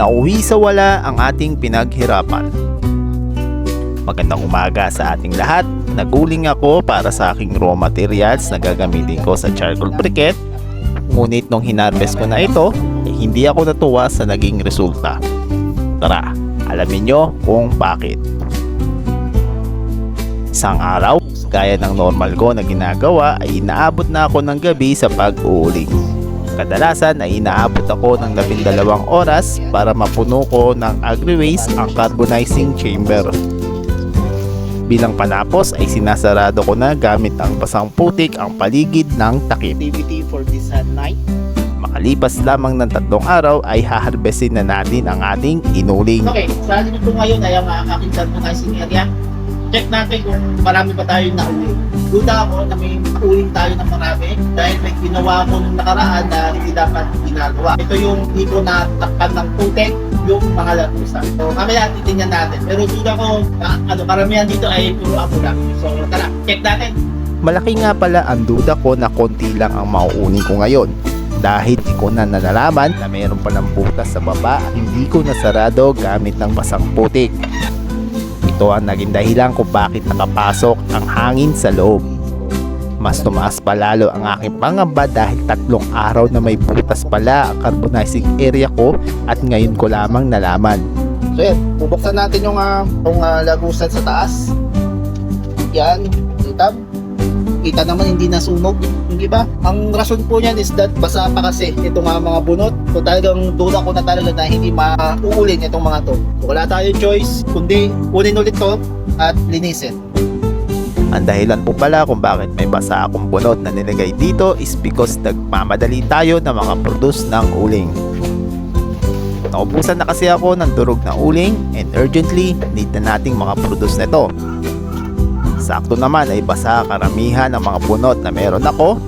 nauwi sa wala ang ating pinaghirapan. Magandang umaga sa ating lahat. Naguling ako para sa aking raw materials na gagamitin ko sa charcoal briquette. Ngunit nung hinarvest ko na ito, eh, hindi ako natuwa sa naging resulta. Tara, alamin nyo kung bakit. Isang araw, gaya ng normal ko na ginagawa ay inaabot na ako ng gabi sa pag-uuling. Kadalasan ay inaabot ako ng 12 oras para mapuno ko ng agri-waste ang carbonizing chamber. Bilang panapos ay sinasarado ko na gamit ang basang putik ang paligid ng takip. Activity for this night. Makalipas lamang ng tatlong araw ay haharvestin na natin ang ating inuling. Okay, sa atin ito ngayon ay ang aking carbonizing area. Check natin kung marami pa tayong nauwi. Duda ako na may uling tayo ng marami dahil may ginawa ko nung nakaraan na hindi dapat ginagawa. Ito yung hindi ko natakpan ng putek yung mga lagusan. So, mamaya titingnan natin. Pero duda ko, na, ano, karamihan dito ay puro ako lang. So, tara, check natin. Malaki nga pala ang duda ko na konti lang ang mauunin ko ngayon. Dahil di ko na nalalaman na mayroon palang butas sa baba hindi ko nasarado gamit ng basang putik. Ito ang naging dahilan kung bakit nakapasok ang hangin sa loob. Mas tumaas pa lalo ang aking pangamba dahil tatlong araw na may butas pala ang carbonizing area ko at ngayon ko lamang nalaman. So yan, bubuksan natin yung, uh, yung uh, lagusan sa taas. Yan, kita. Kita naman hindi nasunog. Hindi ba? Ang rason po niyan is that basa pa kasi itong mga, bunot. So talagang duda ko na talaga na hindi mauulin itong mga to. So, wala tayong choice kundi kunin ulit to at linisin. Ang dahilan po pala kung bakit may basa akong bunot na nilagay dito is because nagmamadali tayo na mga produce ng uling. Naubusan na kasi ako ng durog na uling and urgently need na nating mga produce nito. Sakto naman ay basa karamihan ng mga bunot na meron ako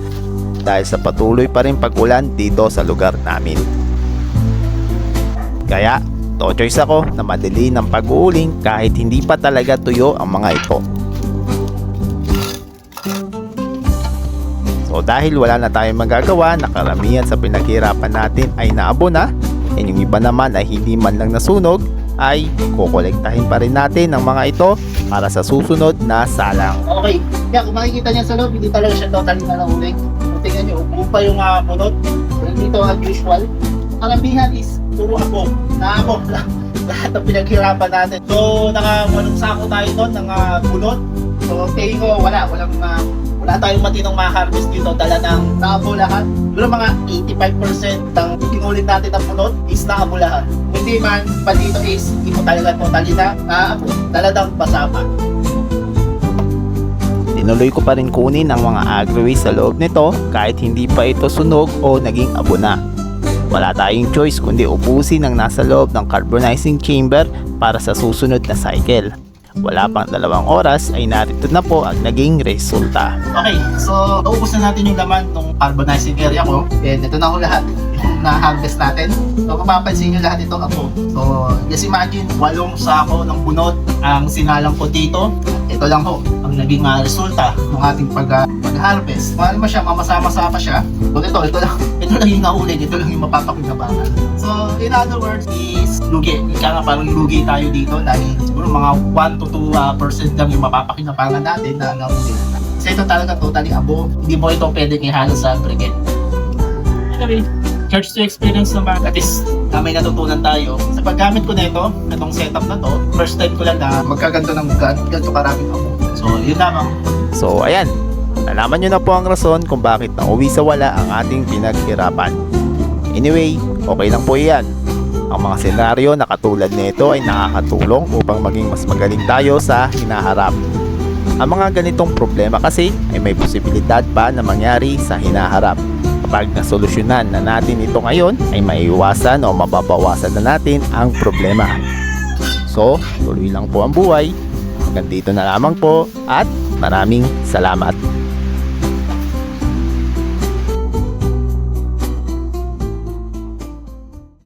dahil sa patuloy pa rin pag-ulan dito sa lugar namin. Kaya, to choice ako na madali ng pag-uuling kahit hindi pa talaga tuyo ang mga ito. So dahil wala na tayong magagawa na karamihan sa pinaghirapan natin ay naabo na and yung iba naman ay hindi man lang nasunog ay kukolektahin pa rin natin ang mga ito para sa susunod na salang. Okay, kaya kung makikita niya sa loob, hindi talaga siya totally na nahuling. Kung tingnan niyo, upo pa yung uh, bunot. So, dito as usual. Karamihan is puro ako. Naabot lang. Lahat ng pinaghirapan natin. So, nakamalong sako tayo doon ng uh, bunot. So, tingin ko, wala. Walang, uh, wala tayong matinong ma-harvest dito. Dala ng naabo lahat. Pero mga 85% ng pinulit natin ng bunot is naabo lahat. Hindi man, pa dito is mo talaga totally na naabo. Talagang basa pa. Tinuloy ko pa rin kunin ang mga agri-waste sa loob nito kahit hindi pa ito sunog o naging abo na. Wala tayong choice kundi ubusin ang nasa loob ng carbonizing chamber para sa susunod na cycle. Wala pang dalawang oras ay narito na po ang naging resulta. Okay, so naubos na natin yung laman ng carbonizing area ko. And ito na ho lahat yung na-harvest natin. So mapapansin nyo lahat ito ako. So just imagine, walong sako ng bunot ang sinalang ko dito. Ito lang ho ang naging uh, resulta ng ating pag, uh, pag-harvest. Mahal mo siya, mamasa-masa pa siya. So ito, ito lang, ito lang yung naulit, ito lang yung mapapakinabangan. So in other words is lugi. Ika nga parang lugi tayo dito dahil siguro mga 1 to 2 uh, percent lang yung mapapakinabangan natin na naulit. Kasi ito talaga totally abo. Hindi mo ito pwedeng ihalo sa briquette. Anyway, church to experience naman. At least, na may natutunan tayo. Sa paggamit ko na ito, itong setup na to, first time ko lang na magkaganto ng gan ganito karaming abo. So, yun lamang. So ayan, nalaman nyo na po ang rason kung bakit nauwi sa wala ang ating pinaghirapan. Anyway, okay lang po yan. Ang mga senaryo na katulad nito ay nakakatulong upang maging mas magaling tayo sa hinaharap. Ang mga ganitong problema kasi ay may posibilidad pa na mangyari sa hinaharap. Kapag nasolusyonan na natin ito ngayon ay maiiwasan o mababawasan na natin ang problema. So, tuloy lang po ang buhay. Hanggang dito na lamang po at maraming salamat.